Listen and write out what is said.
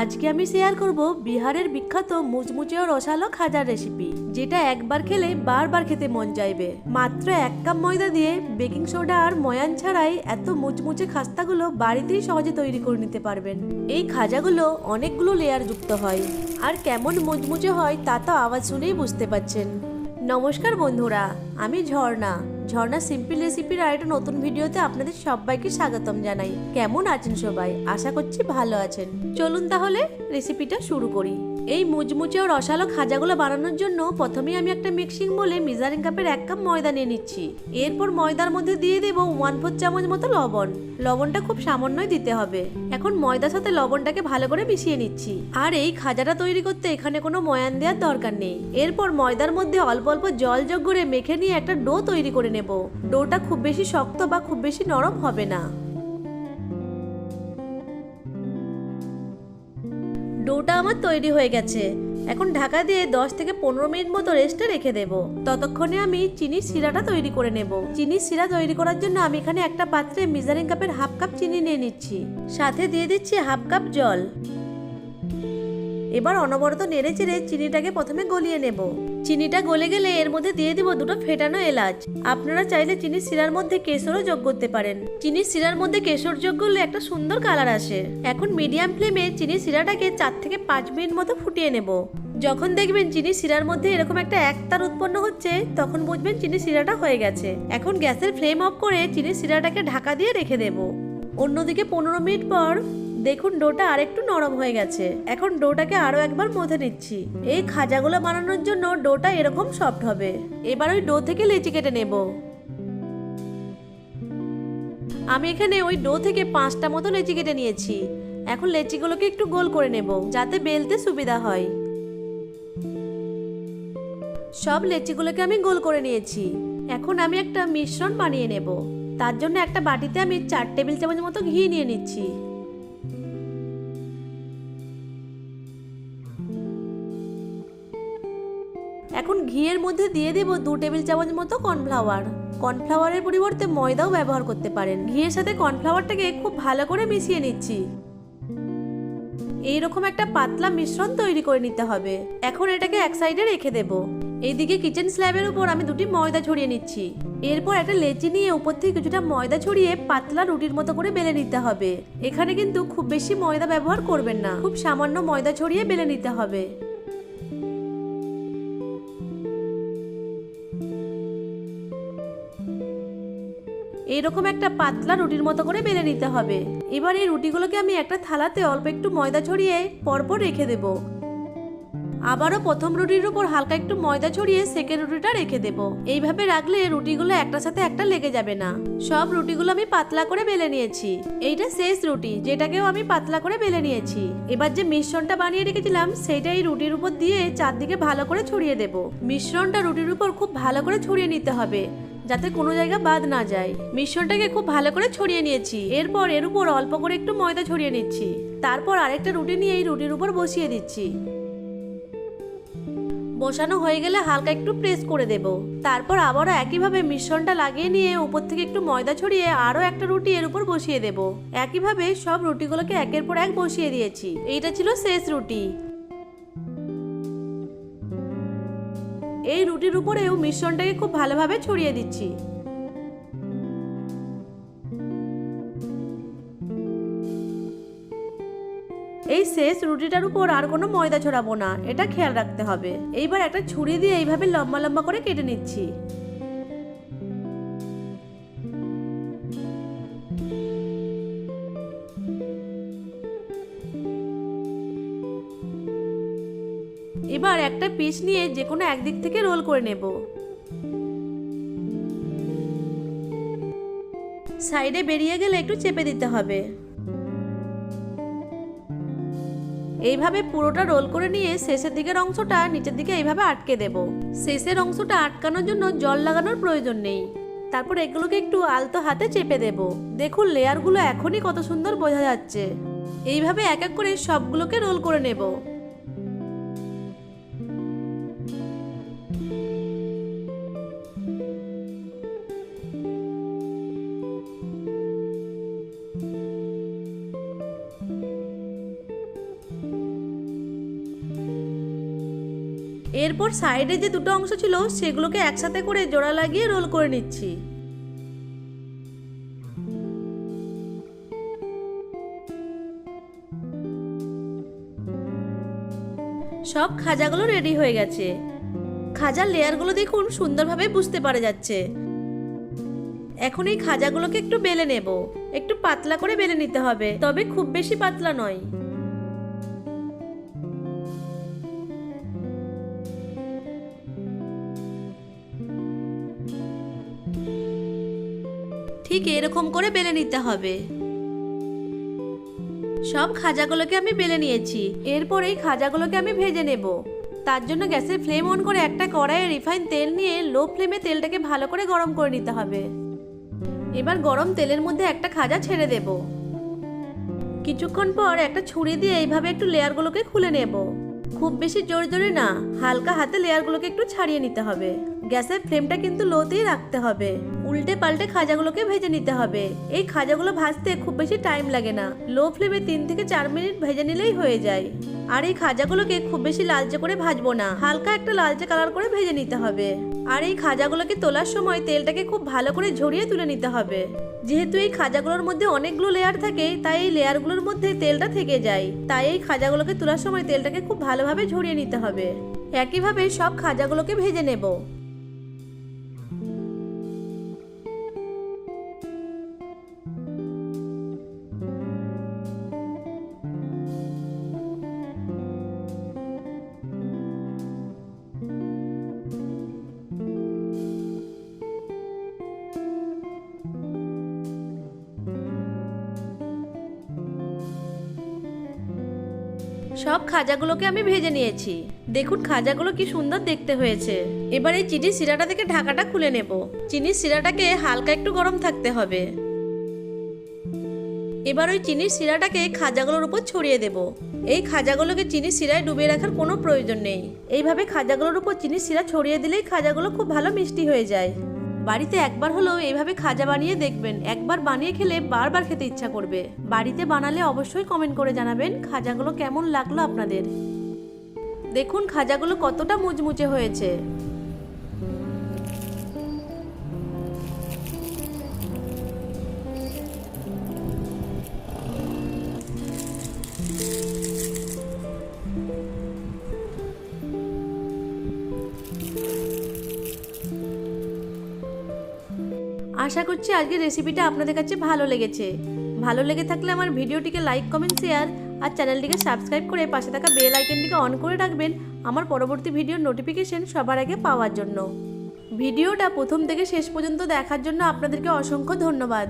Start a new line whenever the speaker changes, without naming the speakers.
আজকে আমি শেয়ার করব বিহারের বিখ্যাত মুচমুচে ও রসালো খাজার রেসিপি যেটা একবার খেলে বারবার খেতে মন চাইবে। মাত্র এক কাপ ময়দা দিয়ে বেকিং সোডা আর ময়ান ছাড়াই এত মুচমুচে খাস্তাগুলো বাড়িতেই সহজে তৈরি করে নিতে পারবেন। এই খাজাগুলো অনেকগুলো লেয়ার যুক্ত হয়, আর কেমন মুচমুচে হয় তা তো আওয়াজ শুনেই বুঝতে পাচ্ছেন। নমস্কার বন্ধুরা, আমি ঝর্ণা। ঝর্ণা সিম্পল রেসিপির আর একটা নতুন ভিডিওতে আপনাদের সবাইকে স্বাগতম জানাই। কেমন আছেন সবাই? আশা করছি ভালো আছেন। চলুন তাহলে রেসিপিটা শুরু করি। এই মুচমুচে ও রসালো খাজাগুলো বানানোর জন্য প্রথমেই আমি একটা মিক্সিং বলে মেজারিং কাপের এক কাপ ময়দা নিয়ে নিচ্ছি। এরপর ময়দার মধ্যে দিয়ে দেব ওয়ান ফোর চামচ মতো লবণ। লবণটা খুব সামান্যই দিতে হবে। এখন ময়দার সাথে লবণটাকে ভালো করে মিশিয়ে নিচ্ছি। আর এই খাজাটা তৈরি করতে এখানে কোনো ময়ান দেওয়ার দরকার নেই। এরপর ময়দার মধ্যে অল্প অল্প জল যোগ করে মেখে নিয়ে একটা ডো তৈরি করে নেব। ডোটা খুব বেশি শক্ত বা খুব বেশি নরম হবে না। ডোটা আমার তৈরি হয়ে গেছে। এখন ঢাকা দিয়ে 10 থেকে পনেরো মিনিট মতো রেস্টে রেখে দেব। ততক্ষণে আমি চিনির শিরাটা তৈরি করে নেব। চিনির শিরা তৈরি করার জন্য আমি এখানে একটা পাত্রে মিজারিং কাপের হাফ কাপ চিনি নিয়ে নিচ্ছি। সাথে দিয়ে দিচ্ছি হাফ কাপ জল। এবার অনবরত নেড়ে চেড়ে চিনিটাকে প্রথমে গলিয়ে নেব। চিনিটা গলে গেলে এর মধ্যে দিয়ে দিব দুটো ফেটানো এলাচ। আপনারা চাইলে চিনি শিরার মধ্যে কেশরও যোগ করতে পারেন। চিনির শিরার মধ্যে কেশর যোগ করলে একটা সুন্দর কালার আসে। এখন মিডিয়াম ফ্লেমে চিনি শিরাটাকে চার থেকে পাঁচ মিনিট মতো ফুটিয়ে নেব। যখন দেখবেন চিনি শিরার মধ্যে এরকম একটা একতার উৎপন্ন হচ্ছে, তখন বুঝবেন চিনি শিরাটা হয়ে গেছে। এখন গ্যাসের ফ্লেম অফ করে চিনি শিরাটাকে ঢাকা দিয়ে রেখে দেব। অন্যদিকে পনেরো মিনিট পর দেখুন, ডোটা আরেকটু নরম হয়ে গেছে। এখন ডোটাকে আরও একবার মথে নিচ্ছি। এই খাজাগুলো বানানোর জন্য ডোটা এরকম সফট হবে। এবার ওই ডো থেকে লেচি কেটে নেব। আমি এখানে ওই ডো থেকে পাঁচটা মতো লেচি কেটে নিয়েছি। এখন লেচিগুলোকে একটু গোল করে নেব, যাতে বেলতে সুবিধা হয়। সব লেচিগুলোকে আমি গোল করে নিয়েছি। এখন আমি একটা মিশ্রণ বানিয়ে নেব। তার জন্য একটা বাটিতে আমি চার টেবিল চামচ মতো ঘি নিয়ে নিচ্ছি। এখন ঘিয়ের মধ্যে দিয়ে দেব দু টেবিল চামচ মতো কর্নফ্লাওয়ার। কর্নফ্লাওয়ারের পরিবর্তে ময়দাও ব্যবহার করতে পারেন। ঘিয়ের সাথে কর্নফ্লাওয়ারটাকে খুব ভালো করে মিশিয়ে নিচ্ছি। এইরকম একটা পাতলা মিশ্রণ তৈরি করে নিতে হবে। এখন এটাকে এক সাইডে রেখে দেব। এইদিকে কিচেন স্ল্যাবের উপর আমি দুটি ময়দা ছড়িয়ে নিচ্ছি। এরপর একটা লেচি নিয়ে উপর থেকে কিছুটা ময়দা ছড়িয়ে পাতলা রুটির মতো করে বেলে নিতে হবে। এখানে কিন্তু খুব বেশি ময়দা ব্যবহার করবেন না। খুব সামান্য ময়দা ছড়িয়ে বেলে নিতে হবে। এইরকম একটা পাতলা রুটির মতো করে বেলে নিতে হবে। এবার এই রুটিগুলোকে আমি একটা থালাতে অল্প একটু ময়দা ছড়িয়ে পরপর রেখে দেব। আবারও প্রথম রুটির উপর হালকা একটু ময়দা ছড়িয়ে সেকেন্ড রুটিটা রেখে দেব। এইভাবে রাখলে রুটিগুলো একটার সাথে একটা লেগে যাবে না। সব রুটিগুলো আমি পাতলা করে বেলে নিয়েছি। এইটা শেষ রুটি, যেটাকেও আমি পাতলা করে বেলে নিয়েছি। এবার যে মিশ্রণটা বানিয়ে রেখেছিলাম, সেইটা এই রুটির উপর দিয়ে চারদিকে ভালো করে ছড়িয়ে দেব। মিশ্রণটা রুটির উপর খুব ভালো করে ছড়িয়ে নিতে হবে। যাতে কোনো জায়গা বাদ না যায়। মিশ্রণটাকে খুব ভালো করে ছড়িয়ে নিয়েছি। এরপর এর উপর অল্প করে একটু ময়দা ছড়িয়ে নিচ্ছি। তারপর আরেকটা রুটি নিয়ে এই রুটির উপর বসিয়ে দিচ্ছি। বসানো হয়ে গেলে হালকা একটু প্রেস করে দেব। তারপর আবারও একইভাবে মিশ্রণটা লাগিয়ে নিয়ে উপর থেকে একটু ময়দা ছড়িয়ে আরও একটা রুটি এর উপর বসিয়ে দেব। একইভাবে সব রুটিগুলোকে একের পর এক বসিয়ে দিয়েছি। এইটা ছিল শেষ রুটি। এই রুটির উপরেও মিশ্রণটাকে খুব ভালোভাবে ছড়িয়ে দিচ্ছি। এই শেষ রুটিটার উপর আর কোনো ময়দা ছড়াবো না, এটা খেয়াল রাখতে হবে। এইবার একটা ছুরি দিয়ে এইভাবে লম্বা লম্বা করে কেটে নিচ্ছি। একটা পিস নিয়ে যে কোনো একদিক থেকে রোল করে নেব। সাইডে বেরিয়ে গেলে একটু চেপে দিতে হবে। এইভাবে পুরোটা রোল করে নিয়ে শেষের দিকের অংশটা নিচের দিকে এইভাবে আটকে দেব। শেষের অংশটা আটকানোর জন্য জল লাগানোর প্রয়োজন নেই। তারপর এগুলোকে একটু আলতো হাতে চেপে দেব। দেখুন, লেয়ারগুলো এখনই কত সুন্দর বোঝা যাচ্ছে। এইভাবে এক এক করে সবগুলোকে রোল করে নেব। এরপর সাইডে যে দুটো অংশ ছিল, সেগুলোকে একসাথে করে জোড়া লাগিয়ে রোল করে নিচ্ছি। সব খাজাগুলো রেডি হয়ে গেছে। খাজার লেয়ারগুলো দেখুন সুন্দরভাবে বুঝতে পারা যাচ্ছে। এখন এই খাজাগুলোকে একটু বেলে নেব। একটু পাতলা করে বেলে নিতে হবে, তবে খুব বেশি পাতলা নয়। ঠিক এরকম করে বেলে নিতে হবে। সব খাজাগুলোকে আমি বেলে নিয়েছি। এরপর এই খাজাগুলোকে আমি ভেজে নেব। তার জন্য গ্যাসের ফ্লেম অন করে একটা কড়াইয়ে রিফাইন তেল নিয়ে লো ফ্লেমে তেলটাকে ভালো করে গরম করে নিতে হবে। এবার গরম তেলের মধ্যে একটা খাজা ছেড়ে দেব। কিছুক্ষণ পর একটা ছুরি দিয়ে এইভাবে একটু লেয়ারগুলোকে খুলে নেব। খুব বেশি জোরে জোরে না, হালকা হাতে লেয়ারগুলোকে একটু ছাড়িয়ে নিতে হবে। গ্যাসের ফ্লেমটা কিন্তু লোতেই রাখতে হবে। উল্টে পাল্টে খাজাগুলোকে ভেজে নিতে হবে। এই খাজাগুলো ভাজতে খুব বেশি টাইম লাগে না। লো ফ্লেমে তিন থেকে চার মিনিট ভেজে নিলেই হয়ে যায়। আর এই খাজাগুলোকে খুব বেশি লালচে করে ভাজবো না। হালকা একটা লালচে কালার করে ভেজে নিতে হবে। আর এই খাজাগুলোকে তোলার সময় তেলটাকে খুব ভালো করে ঝরিয়ে তুলে নিতে হবে। যেহেতু এই খাজাগুলোর মধ্যে অনেকগুলো লেয়ার থাকে, তাই এই লেয়ারগুলোর মধ্যে তেলটা থেকে যায়। তাই এই খাজাগুলোকে তোলার সময় তেলটাকে খুব ভালোভাবে ঝরিয়ে নিতে হবে। একইভাবে সব খাজাগুলোকে ভেজে নেব। সব খাজাগুলোকে আমি ভেজে নিয়েছি। দেখুন খাজাগুলো কি সুন্দর দেখতে হয়েছে। এবার এই চিনির শিরাটা থেকে ঢাকাটা খুলে নেব। চিনির শিরাটাকে হালকা একটু গরম থাকতে হবে। এবার ওই চিনির শিরাটাকে খাজাগুলোর উপর ছড়িয়ে দেব। এই খাজাগুলোকে চিনির শিরায় ডুবিয়ে রাখার কোনো প্রয়োজন নেই। এইভাবে খাজাগুলোর উপর চিনির শিরা ছড়িয়ে দিলেই খাজাগুলো খুব ভালো মিষ্টি হয়ে যায়। বাড়িতে একবার হলেও এভাবে খাজা বানিয়ে দেখবেন। একবার বানিয়ে খেলে বারবার খেতে ইচ্ছা করবে। বাড়িতে বানালে অবশ্যই কমেন্ট করে জানাবেন খাজাগুলো কেমন লাগল আপনাদের। দেখুন খাজাগুলো কতটা মুচমুচে হয়েছে। আশা করছি আজকের রেসিপিটা আপনাদের কাছে ভালো লেগেছে। ভালো লেগে থাকলে আমার ভিডিওটিকে লাইক কমেন্ট শেয়ার আর চ্যানেলটিকে সাবস্ক্রাইব করে পাশে থাকা বেল আইকনটিকে অন করে রাখবেন আমার পরবর্তী ভিডিওর নোটিফিকেশন সবার আগে পাওয়ার জন্য। ভিডিওটা প্রথম থেকে শেষ পর্যন্ত দেখার জন্য আপনাদেরকে অসংখ্য ধন্যবাদ।